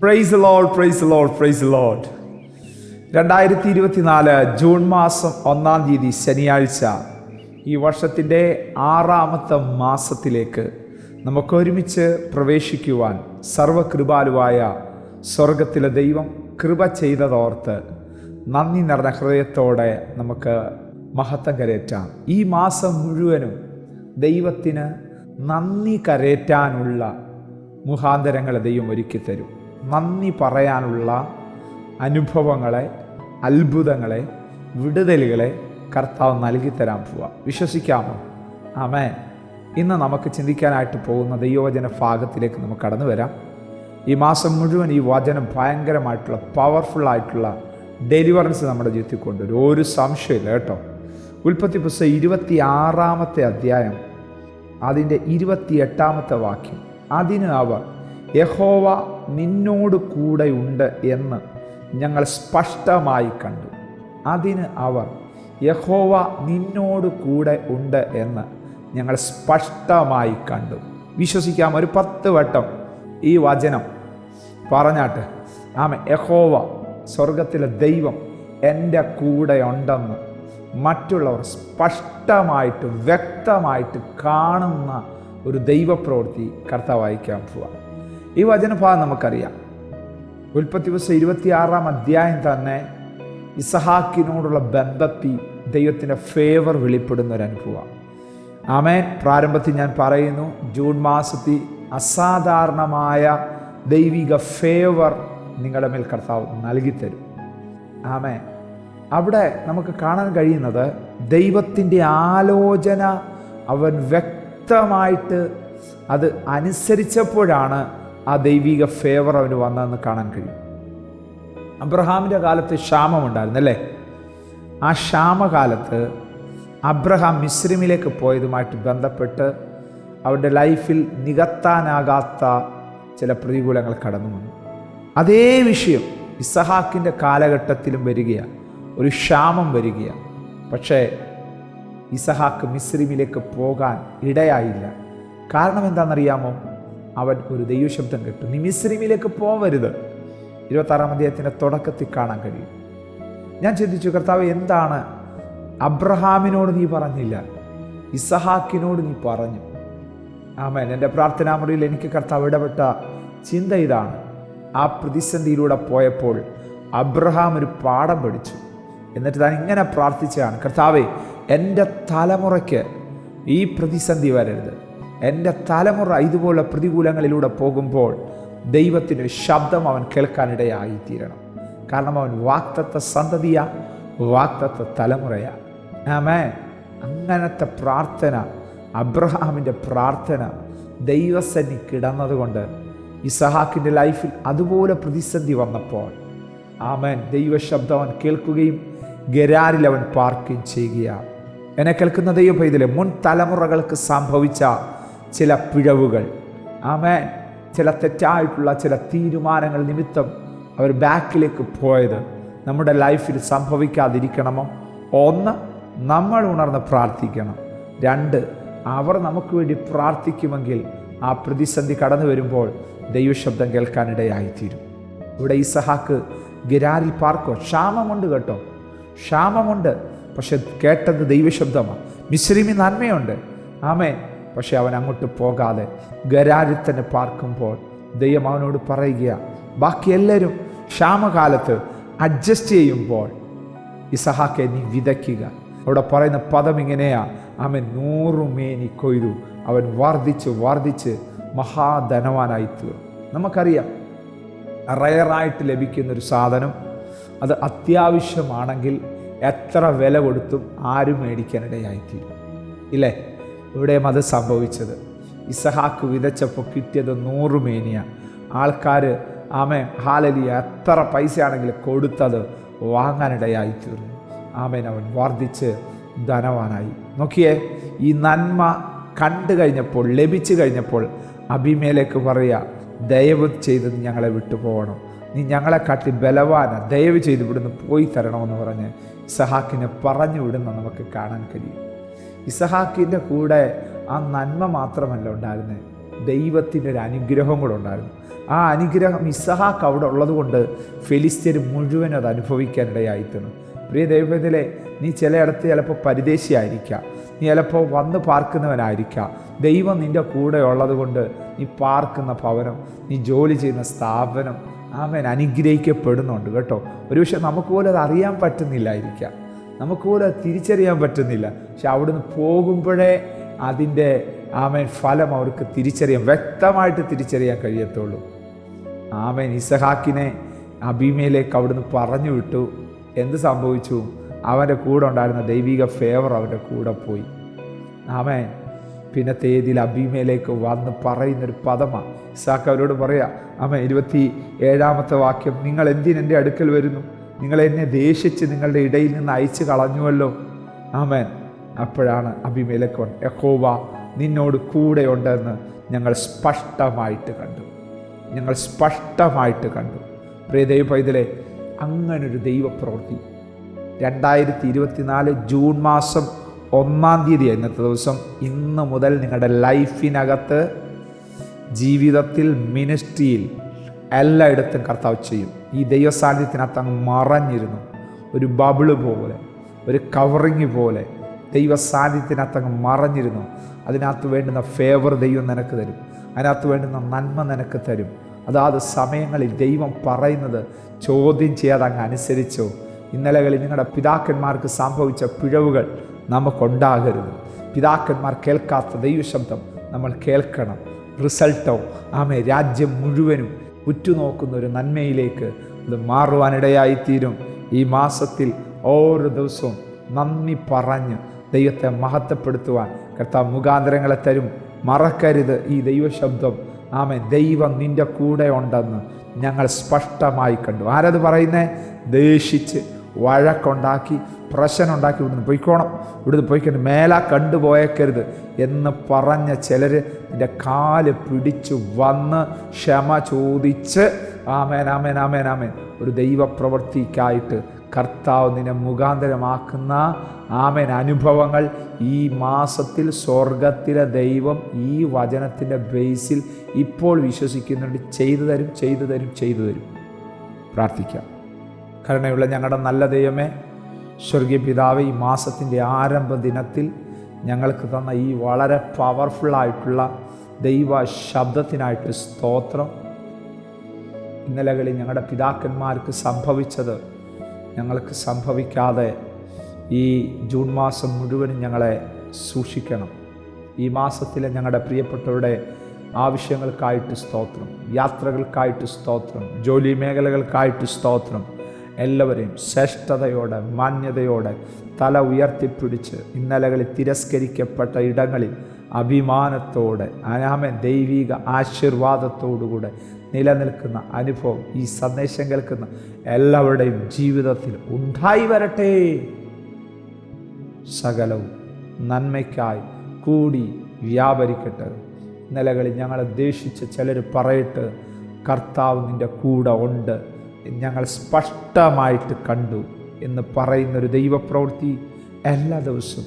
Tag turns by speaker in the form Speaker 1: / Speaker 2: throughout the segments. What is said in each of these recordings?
Speaker 1: Price load price load price load രണ്ടായിരത്തി ഇരുപത്തിനാല് June മാസം ഒന്നാം തീയതി ശനിയാഴ്ച ഈ വർഷത്തിന്റെ ആറാമത്തെ മാസത്തിലേക്ക് നമുക്കൊരുമിച്ച് പ്രവേശിക്കുവാൻ സർവകൃപാലുവായ സ്വർഗത്തിലെ ദൈവം കൃപ ചെയ്തതോർത്ത് നന്ദി നിറഞ്ഞ ഹൃദയത്തോടെ നമുക്ക് മഹത്വം കരയറ്റാം ഈ മാസം മുഴുവനും ദൈവത്തിന് നന്ദി കരയറ്റാനുള്ള മുഖാന്തരങ്ങളെ ദൈവം ഒരുക്കി തരും നന്ദി പറയാനുള്ള അനുഭവങ്ങളെ അത്ഭുതങ്ങളെ വിടുതലുകളെ കർത്താവ് നൽകി തരാൻ പോവുക വിശ്വസിക്കാമോ? ആമേ ഇന്ന് നമുക്ക് ചിന്തിക്കാനായിട്ട് പോകുന്ന ദൈവവചന ഭാഗത്തിലേക്ക് നമുക്ക് കടന്നു വരാം. ഈ മാസം മുഴുവൻ ഈ വചനം ഭയങ്കരമായിട്ടുള്ള പവർഫുള്ളായിട്ടുള്ള ഡെലിവറൻസ് നമ്മുടെ ജീവിതത്തിൽ കൊണ്ടുവരും. ഒരു സംശയമില്ല കേട്ടോ. ഉൽപ്പത്തി പുസ്തകം ഇരുപത്തി ആറാമത്തെ അധ്യായം അതിന്റെ ഇരുപത്തി എട്ടാമത്തെ വാക്യം. അതിന് അവർ യഹോവ നിന്നോട് കൂടെ ഉണ്ട് എന്ന് ഞങ്ങൾ സ്പഷ്ടമായി കണ്ടു. അതിന് അവർ യഹോവ നിന്നോട് കൂടെ ഉണ്ട് എന്ന് ഞങ്ങൾ സ്പഷ്ടമായി കണ്ടു. വിശ്വസിക്കാം ഒരു പത്ത് വട്ടം ഈ വചനം പറഞ്ഞാട്ട് ആമ യഹോവ സ്വർഗത്തിലെ ദൈവം എന്റെ കൂടെ ഉണ്ടെന്ന് മറ്റുള്ളവർ സ്പഷ്ടമായിട്ട് വ്യക്തമായിട്ട് കാണുന്ന ഒരു ദൈവപ്രവൃത്തി കർത്താവായിക്കാൻ പോവാം. ഈ വചനഭാഗം നമുക്കറിയാം. ഉൽപ്പത്തി ദിവസം ഇരുപത്തിയാറാം അധ്യായം തന്നെ ഇസഹാക്കിനോടുള്ള ബന്ധത്തിൽ ദൈവത്തിന്റെ ഫേവർ വെളിപ്പെടുന്ന ഒരു അനുഭവമാണ് ആമേൻ. പ്രാരംഭത്തിൽ ഞാൻ പറയുന്നു ജൂൺ മാസത്തിൽ അസാധാരണമായ ദൈവിക ഫേവർ നിങ്ങളുടെ മേൽ കർത്താവ് നൽകിത്തരും. ആമേ അവിടെ നമുക്ക് കാണാൻ കഴിയുന്നത് ദൈവത്തിന്റെ ആലോചന അവൻ വ്യക്തമായിട്ട് അത് അനുസരിച്ചപ്പോഴാണ് ആ ദൈവിക ഫേവർ അവന് വന്നതെന്ന് കാണാൻ കഴിയും. അബ്രഹാമിന്റെ കാലത്ത് ക്ഷാമമുണ്ടായിരുന്നു അല്ലേ? ആ ക്ഷാമകാലത്ത് അബ്രഹാം മിശ്രിമിലേക്ക് പോയതുമായിട്ട് ബന്ധപ്പെട്ട് അവരുടെ ലൈഫിൽ നികത്താനാകാത്ത ചില പ്രതികൂലങ്ങൾ കടന്നു വന്നു. അതേ വിഷയം ഇസഹാക്കിന്റെ കാലഘട്ടത്തിലും വരികയാണ് ഒരു ക്ഷാമം വരികയാണ് പക്ഷേ ഇസഹാക്ക് മിശ്രിമിലേക്ക് പോകാൻ ഇടയായില്ല. കാരണം എന്താണെന്നറിയാമോ? അവൻ ഒരു ദൈവശബ്ദം കേട്ടു. നീ മിശ്രിമിലേക്ക് പോവരുത്. ഇരുപത്താറാം അധ്യായത്തിന്റെ തുടക്കത്തിൽ കാണാൻ കഴിയും. ഞാൻ ചിന്തിച്ചു കർത്താവ് എന്താണ് അബ്രഹാമിനോട് നീ പറഞ്ഞില്ല? ഇസഹാക്കിനോട് നീ പറഞ്ഞു. ആമൻ. എന്റെ പ്രാർത്ഥനാ മുറിയിൽ എനിക്ക് കർത്താവ് ഇടപെട്ട ചിന്ത ഇതാണ്. ആ പ്രതിസന്ധിയിലൂടെ പോയപ്പോൾ അബ്രഹാം ഒരു പാഠം പഠിച്ചു. എന്നിട്ട് താൻ ഇങ്ങനെ പ്രാർത്ഥിച്ചതാണ് കർത്താവേ എന്റെ തലമുറയ്ക്ക് ഈ പ്രതിസന്ധി വരരുത്. എന്റെ തലമുറ ഇതുപോലെ പ്രതികൂലങ്ങളിലൂടെ പോകുമ്പോൾ ദൈവത്തിന്റെ ശബ്ദം അവൻ കേൾക്കാനിടയായിത്തീരണം. കാരണം അവൻ വാക്തത്വ സന്തതിയ വാക്തത്വ തലമുറയാ. ആമേ അങ്ങനത്തെ പ്രാർത്ഥന അബ്രഹാമിന്റെ പ്രാർത്ഥന ദൈവസന്നി കിടന്നതുകൊണ്ട് ഇസഹാക്കിന്റെ ലൈഫിൽ അതുപോലെ പ്രതിസന്ധി വന്നപ്പോൾ ആമേൻ. ദൈവശബ്ദം അവൻ കേൾക്കുകയും ഗരാരിൽ അവൻ പാർക്കുകയും ചെയ്യുകയാണ് എന്നെ കേൾക്കുന്ന ദൈവ പൈതലെ മുൻ തലമുറകൾക്ക് സംഭവിച്ച ചില പിഴവുകൾ. ആമേൻ. ചില തെറ്റായിട്ടുള്ള ചില തീരുമാനങ്ങൾ നിമിത്തം അവർ ബാക്കിലേക്ക് പോയത് നമ്മുടെ ലൈഫിൽ സംഭവിക്കാതിരിക്കണമോ? ഒന്ന് നമ്മൾ ഉണർന്ന് പ്രാർത്ഥിക്കണം. രണ്ട് അവർ നമുക്ക് വേണ്ടി പ്രാർത്ഥിക്കുമെങ്കിൽ ആ പ്രതിസന്ധി കടന്നു വരുമ്പോൾ ദൈവശബ്ദം കേൾക്കാനിടയായിത്തീരും. ഇവിടെ ഇസഹാക്ക് സഹാക്ക് ഗിരാരിൽ പാർക്കോ? ക്ഷാമമുണ്ട് കേട്ടോ. ക്ഷാമമുണ്ട് പക്ഷെ കേട്ടത് ദൈവശബ്ദമാണ് മിശ്രിമി നന്മയുണ്ട്. ആമേ പക്ഷെ അവൻ അങ്ങോട്ട് പോകാതെ ഗരാരിത്തനെ പാർക്കുമ്പോൾ ദൈവം അവനോട് പറയുക ബാക്കി എല്ലാവരും ക്ഷാമകാലത്ത് അഡ്ജസ്റ്റ് ചെയ്യുമ്പോൾ ഇസഹാക്കെ നീ വിതയ്ക്കുക. അവിടെ പറയുന്ന പദം ഇങ്ങനെയാ അവൻ നൂറുമേനി കൊയ്തു. അവൻ വർദ്ധിച്ച് വർദ്ധിച്ച് മഹാധനവാനായി തീർന്നു നമുക്കറിയാം റയറായിട്ട് ലഭിക്കുന്നൊരു സാധനം അത് അത്യാവശ്യമാണെങ്കിൽ എത്ര വില കൊടുത്തും ആരും മേടിക്കാനിടയായിത്തീരും. ഇല്ലേ? ഇവിടെയും അത് സംഭവിച്ചത്. ഇസഹാക്ക് വിതച്ചപ്പോൾ കിട്ടിയത് നൂറ് മേനിയ. ആൾക്കാർ ആമേ ഹാലലിയ എത്ര പൈസയാണെങ്കിലും കൊടുത്തത് വാങ്ങാനിടയായി തീർന്നു ആമേൻ അവൻ വർദ്ധിച്ച് ധനവാനായി. നോക്കിയേ ഈ നന്മ കണ്ടു കഴിഞ്ഞപ്പോൾ ലഭിച്ചു കഴിഞ്ഞപ്പോൾ അഭിമേലേക്ക് പറയുക ദയവ് ചെയ്ത് ഞങ്ങളെ വിട്ടുപോകണം. നീ ഞങ്ങളെ കാട്ടി ബലവാന. ദയവ് ചെയ്ത് ഇവിടുന്ന് പോയി തരണമെന്ന് പറഞ്ഞ് സഹാക്കിനെ പറഞ്ഞു വിടുന്ന നമുക്ക് കാണാൻ കഴിയും. ഇസഹാക്കിന്റെ കൂടെ ആ നന്മ മാത്രമല്ല ഉണ്ടായിരുന്നത് ദൈവത്തിന്റെ ഒരു അനുഗ്രഹം കൂടെ ഉണ്ടായിരുന്നു. ആ അനുഗ്രഹം ഇസഹാക്ക് അവിടെ ഉള്ളതുകൊണ്ട് ഫെലിസ്തീർ മുഴുവൻ അത് അനുഭവിക്കാനിടയായിത്തീർന്നു പ്രിയ ദൈവത്തിലെ നീ ചിലയിടത്ത് ചിലപ്പോൾ പരിദേശിയായിരിക്കാം നീ ചിലപ്പോൾ വന്ന് പാർക്കുന്നവനായിരിക്കാം. ദൈവം നിന്റെ കൂടെ ഉള്ളത് കൊണ്ട് നീ പാർക്കുന്ന ഭവനം നീ ജോലി ചെയ്യുന്ന സ്ഥാപനം ആമേൻ അനുഗ്രഹിക്കപ്പെടുന്നുണ്ട് കേട്ടോ. ഒരുപക്ഷെ നമുക്ക് പോലും അത് അറിയാൻ പറ്റുന്നില്ലായിരിക്കാം. നമുക്ക് പോലും തിരിച്ചറിയാൻ പറ്റുന്നില്ല. പക്ഷെ അവിടുന്ന് പോകുമ്പോഴേ അതിന്റെ ആമേൻ ഫലം അവർക്ക് തിരിച്ചറിയാൻ വ്യക്തമായിട്ട് തിരിച്ചറിയാൻ കഴിയത്തുള്ളൂ. ആമേൻ. ഇസഹാക്കിനെ അബീമയിലേക്ക് അവിടുന്ന് പറഞ്ഞു വിട്ടു. എന്ത് സംഭവിച്ചു? അവന്റെ കൂടെ ഉണ്ടായിരുന്ന ദൈവിക ഫേവർ അവന്റെ കൂടെ പോയി. ആമേൻ. പിന്നെ തേതിയിൽ അബീമയിലേക്ക് വന്ന് പറയുന്നൊരു പദമാണ് ഇസാക്ക് അവരോട് പറയാം ആമ ഇരുപത്തി ഏഴാമത്തെ വാക്യം നിങ്ങൾ എന്തിനെന്റെ അടുക്കൽ വരുന്നു? നിങ്ങൾ എന്നെ ദേഷിച്ച് നിങ്ങളുടെ ഇടയിൽ നിന്ന് അയച്ചു കളഞ്ഞുവല്ലോ. ആമേൻ. അപ്പോഴാണ് അഭിമേലക്കോൻ യഹോവ നിന്നോട് കൂടെയുണ്ടെന്ന് ഞങ്ങൾ സ്പഷ്ടമായിട്ട് കണ്ടു. ഞങ്ങൾ സ്പഷ്ടമായിട്ട് കണ്ടു. പ്രിയ ദൈവ പൈതലെ അങ്ങനൊരു ദൈവപ്രവൃത്തി. രണ്ടായിരത്തി ഇരുപത്തിനാല് ജൂൺ മാസം ഒന്നാം തീയതി ഇന്നത്തെ ദിവസം. ഇന്ന് മുതൽ നിങ്ങളുടെ ലൈഫിനകത്ത് ജീവിതത്തിൽ മിനിസ്ട്രിയിൽ എല്ലായിടത്തും കർത്താവ് ചെയ്യും. ഈ ദൈവസാന്നിധ്യത്തിനകത്ത് അങ്ങ് മറഞ്ഞിരുന്നു. ഒരു ബബിൾ പോലെ ഒരു കവറിങ് പോലെ ദൈവ സാന്നിധ്യത്തിനകത്ത് അങ്ങ് മറഞ്ഞിരുന്നു. അതിനകത്ത് വേണ്ടുന്ന ഫേവർ ദൈവം നിനക്ക് തരും. അതിനകത്ത് വേണ്ടുന്ന നന്മ നിനക്ക് തരും. അതാത് സമയങ്ങളിൽ ദൈവം പറയുന്നത് ചോദ്യം ചെയ്യാതെ അങ്ങ് അനുസരിച്ചോ. ഇന്നലകളിൽ നിങ്ങളുടെ പിതാക്കന്മാർക്ക് സംഭവിച്ച പിഴവുകൾ നമുക്കുണ്ടാകരുത്. പിതാക്കന്മാർ കേൾക്കാത്ത ദൈവശബ്ദം നമ്മൾ കേൾക്കണം. റിസൾട്ടോ ആമേ രാജ്യം മുഴുവനും ഉറ്റുനോക്കുന്ന ഒരു നന്മയിലേക്ക് അത് മാറുവാനിടയായിത്തീരും. ഈ മാസത്തിൽ ഓരോ ദിവസവും നന്ദി പറഞ്ഞ് ദൈവത്തെ മഹത്വപ്പെടുത്തുവാൻ കർത്താവ് മുഖാന്തരങ്ങളെ തരും. മറക്കരുത് ഈ ദൈവശബ്ദം. ആമെ ദൈവം നിന്റെ കൂടെ ഉണ്ടെന്ന് ഞങ്ങൾ സ്പഷ്ടമായി കണ്ടു. ആരത് പറയുന്നേ? ദേഷിച്ച് വഴക്കുണ്ടാക്കി പ്രശ്നമുണ്ടാക്കി ഇവിടുന്ന് പൊയ്ക്കോണം. ഇവിടുന്ന് പോയിക്കൊണ്ട് മേല കണ്ടുപോയേക്കരുത് എന്ന് പറഞ്ഞ ചിലർ എന്റെ കാൽ പിടിച്ചു വന്ന് ക്ഷമ ചോദിച്ച് ആമേൻ ആമേൻ ആമേൻ ആമേൻ. ഒരു ദൈവപ്രവൃത്തിക്കായിട്ട് കർത്താവ് നിന്നെ മുഖാന്തരമാക്കുന്ന ആമേൻ അനുഭവങ്ങൾ ഈ മാസത്തിൽ സ്വർഗത്തിലെ ദൈവം ഈ വചനത്തിന്റെ ബേസിൽ ഇപ്പോൾ വിശ്വസിക്കുന്നുണ്ട്. ചെയ്തു തരും ചെയ്തു തരും ചെയ്തു തരും. പ്രാർത്ഥിക്കാം. കരുണയുള്ള ഞങ്ങളുടെ നല്ല ദൈവമേ സ്വർഗീയ പിതാവ് ഈ മാസത്തിന്റെ ആരംഭ ദിനത്തിൽ ഞങ്ങൾക്ക് തന്ന ഈ വളരെ പവർഫുള്ളായിട്ടുള്ള ദൈവ ശബ്ദത്തിനായിട്ട് സ്തോത്രം. ഇന്നലകളിൽ ഞങ്ങളുടെ പിതാക്കന്മാർക്ക് സംഭവിച്ചത് ഞങ്ങൾക്ക് സംഭവിക്കാതെ ഈ ജൂൺ മാസം മുഴുവനും ഞങ്ങളെ സൂക്ഷിക്കണം. ഈ മാസത്തിലെ ഞങ്ങളുടെ പ്രിയപ്പെട്ടവരുടെ ആവശ്യങ്ങൾക്കായിട്ട് സ്തോത്രം യാത്രകൾക്കായിട്ട് സ്തോത്രം ജോലി മേഖലകൾക്കായിട്ട് സ്തോത്രം. എല്ലാവരെയും ശ്രേഷ്ഠതയോടെ മാന്യതയോടെ തല ഉയർത്തിപ്പിടിച്ച് ഇന്നലകളിൽ തിരസ്കരിക്കപ്പെട്ട ഇടങ്ങളിൽ അഭിമാനത്തോടെ അനാമൻ ദൈവിക ആശീർവാദത്തോടുകൂടെ നിലനിൽക്കുന്ന അനുഭവം ഈ സന്ദേശം കേൾക്കുന്ന എല്ലാവരുടെയും ജീവിതത്തിൽ ഉണ്ടായി വരട്ടെ. സകലവും നന്മയ്ക്കായി കൂടി വ്യാപരിക്കട്ടെ. നിലകളിൽ ഞങ്ങളെ ദേഷിച്ച് ചിലർ പറയട്ട് കർത്താവ് നിന്റെ കൂടെ ഉണ്ട് ഞങ്ങൾ സ്പഷ്ടമായിട്ട് കണ്ടു എന്ന് പറയുന്നൊരു ദൈവപ്രവൃത്തി എല്ലാ ദിവസവും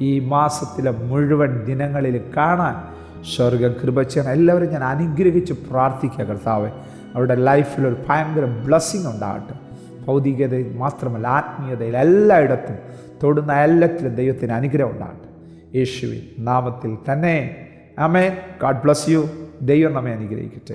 Speaker 1: ഈ മാസത്തിലെ മുഴുവൻ ദിനങ്ങളിൽ കാണാൻ സ്വർഗം കൃപ എല്ലാവരും ഞാൻ അനുഗ്രഹിച്ച് പ്രാർത്ഥിക്കുക കർത്താവെ. അവരുടെ ലൈഫിൽ ഒരു ഭയങ്കര ബ്ലസ്സിങ് ഉണ്ടാകട്ടെ. ഭൗതികതയിൽ മാത്രമല്ല ആത്മീയതയിൽ എല്ലായിടത്തും തൊടുന്ന എല്ലാത്തിലും ദൈവത്തിന് അനുഗ്രഹം ഉണ്ടാകട്ടെ. യേശുവിൻ നാമത്തിൽ തന്നെ. അമേ ഗാഡ് ബ്ലസ് യു ദൈവം നമ്മെ അനുഗ്രഹിക്കട്ടെ.